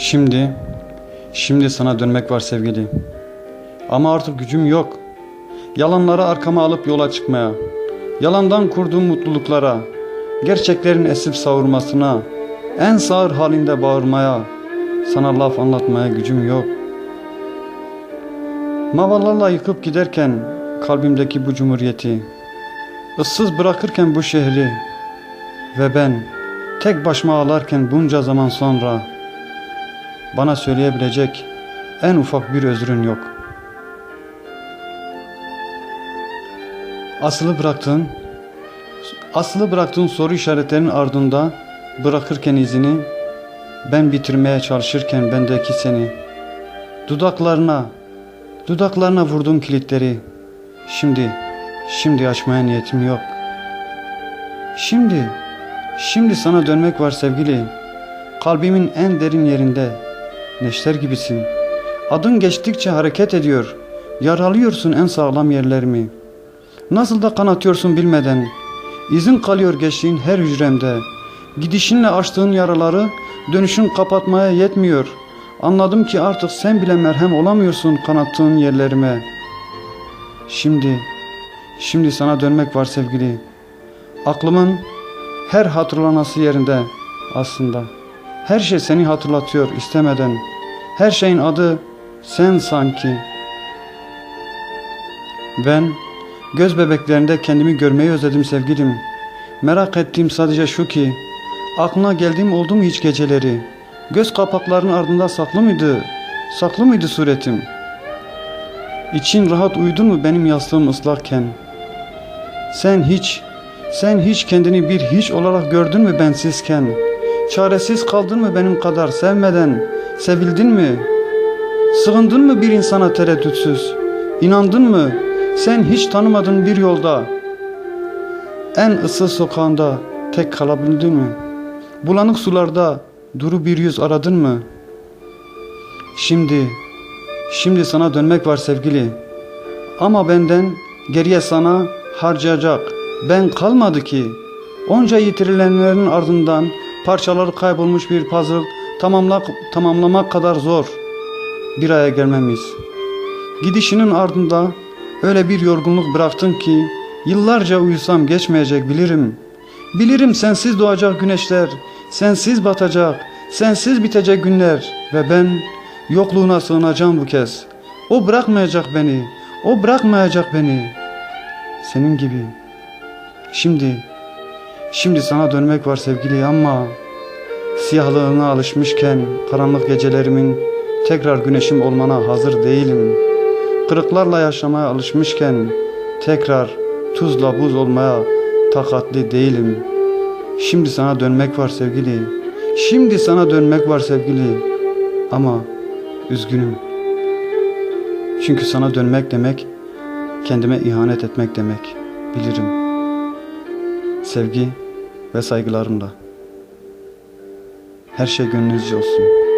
Şimdi, şimdi sana dönmek var sevgili. Ama artık gücüm yok. Yalanları arkama alıp yola çıkmaya, yalandan kurduğum mutluluklara, gerçeklerin esip savurmasına, en sağır halinde bağırmaya, sana laf anlatmaya gücüm yok. Mavalarla yıkıp giderken kalbimdeki bu cumhuriyeti, ıssız bırakırken bu şehri ve ben tek başıma ağlarken bunca zaman sonra bana söyleyebilecek en ufak bir özrün yok. Asılı bıraktığın, asılı bıraktığın soru işaretlerinin ardında bırakırken izini, ben bitirmeye çalışırken bendeki seni, dudaklarına, dudaklarına vurduğum kilitleri, şimdi, şimdi açmaya niyetim yok. Şimdi, şimdi sana dönmek var sevgili, kalbimin en derin yerinde, neşter gibisin. Adın geçtikçe hareket ediyor, yaralıyorsun en sağlam yerlerimi. Nasıl da kanatıyorsun bilmeden, izin kalıyor geçtiğin her hücremde. Gidişinle açtığın yaraları dönüşün kapatmaya yetmiyor. Anladım ki artık sen bile merhem olamıyorsun kanattığın yerlerime. Şimdi, şimdi sana dönmek var sevgili. Aklımın her hatırlanası yerinde aslında. Her şey seni hatırlatıyor istemeden. Her şeyin adı sen sanki. Ben göz bebeklerinde kendimi görmeyi özledim sevgilim. Merak ettiğim sadece şu ki aklına geldiğim oldu mu hiç geceleri? Göz kapaklarının ardında saklı mıydı? Saklı mıydı suretim? İçin rahat uyudun mu benim yastığım ıslakken? Sen hiç, sen hiç kendini bir hiç olarak gördün mü bensizken? Çaresiz kaldın mı benim kadar sevmeden? Sevildin mi? Sığındın mı bir insana tereddütsüz? İnandın mı? Sen hiç tanımadın bir yolda. En ıssız sokağında tek kalabildin mi? Bulanık sularda duru bir yüz aradın mı? Şimdi, şimdi sana dönmek var sevgili. Ama benden geriye sana harcayacak ben kalmadı ki. Onca yitirilenlerin ardından parçaları kaybolmuş bir puzzle tamamla, tamamlamak kadar zor. Bir aya gelmemiz. Gidişinin ardında öyle bir yorgunluk bıraktın ki yıllarca uyusam geçmeyecek bilirim. Bilirim sensiz doğacak güneşler, sensiz batacak, sensiz bitecek günler ve ben yokluğuna sığınacağım bu kez. O bırakmayacak beni, o bırakmayacak beni. Senin gibi. Şimdi, şimdi sana dönmek var sevgili ama siyahlığına alışmışken karanlık gecelerimin tekrar güneşim olmana hazır değilim. Kırıklarla yaşamaya alışmışken tekrar tuzla buz olmaya takatli değilim. Şimdi sana dönmek var sevgili. Şimdi sana dönmek var sevgili. Ama üzgünüm. Çünkü sana dönmek demek kendime ihanet etmek demek. Bilirim. Sevgi ve saygılarımla. Her şey gönlünüzce olsun.